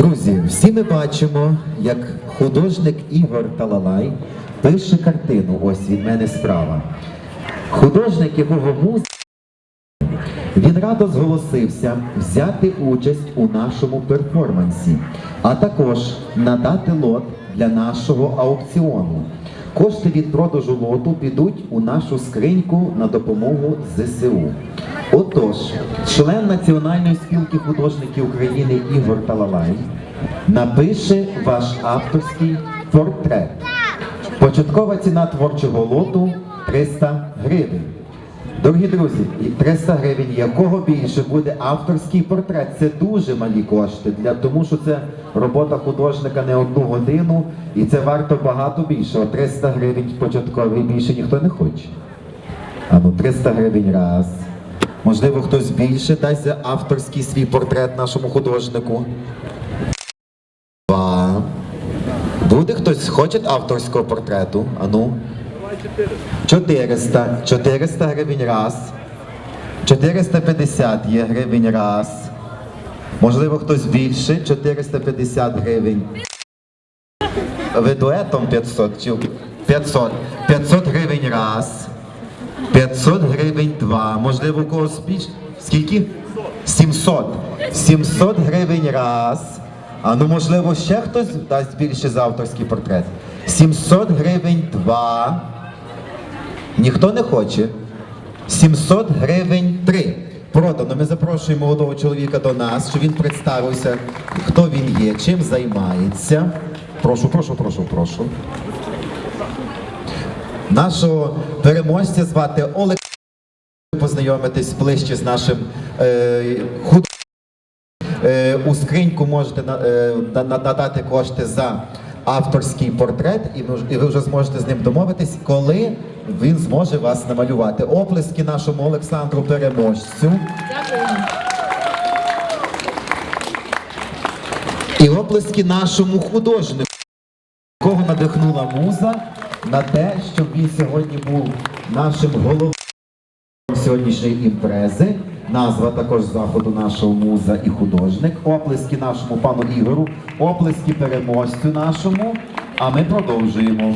Друзі, всі ми бачимо, як художник Ігор Талалай пише картину. Ось від мене справа. Художник, якого музика, він радо зголосився взяти участь у нашому перформансі, а також надати лот для нашого аукціону. Кошти від продажу лоту підуть у нашу скриньку на допомогу ЗСУ. Отож, член Національної спілки художників України Ігор Талалай напише ваш авторський портрет. Початкова ціна творчого лоту 300 гривень. Дорогі друзі, 300 гривень, якого більше буде авторський портрет. Це дуже малі кошти, для, тому що це робота художника не одну годину, і це варто багато більше. 300 гривень початковий більше ніхто не хоче. А ну 300 гривень раз. Можливо, хтось більше дасть за авторський свій портрет нашому художнику. Два. Буде хтось хоче авторського портрету? А ну. 400. 400 гривень раз. 450 є гривень раз. Можливо, хтось більше. 450 гривень. Ви дуетом 500 чи 500. 500 гривень раз. 500 гривень два. Можливо, у когось більше. Скільки? 700. 700 гривень раз. А ну, можливо, ще хтось дасть більше за авторський портрет. 700 гривень два. Ніхто не хоче. 700 гривень 3. Продано. Ми запрошуємо молодого чоловіка до нас, щоб він представився, хто він є, чим займається. Прошу, прошу, прошу, прошу. Нашого переможця звати Олег. Познайомитись ближче з нашим е, худ... Е, у скриньку можете на- е, на- на- надати кошти за авторський портрет, і ви, вже зможете з ним домовитись, коли він зможе вас намалювати. Оплески нашому Олександру переможцю. І оплески нашому художнику, якого надихнула муза на те, щоб він сьогодні був нашим головним сьогоднішньої імпрези. Назва також заходу нашого муза і художник. Оплески нашому пану Ігору, оплески переможцю нашому. А ми продовжуємо.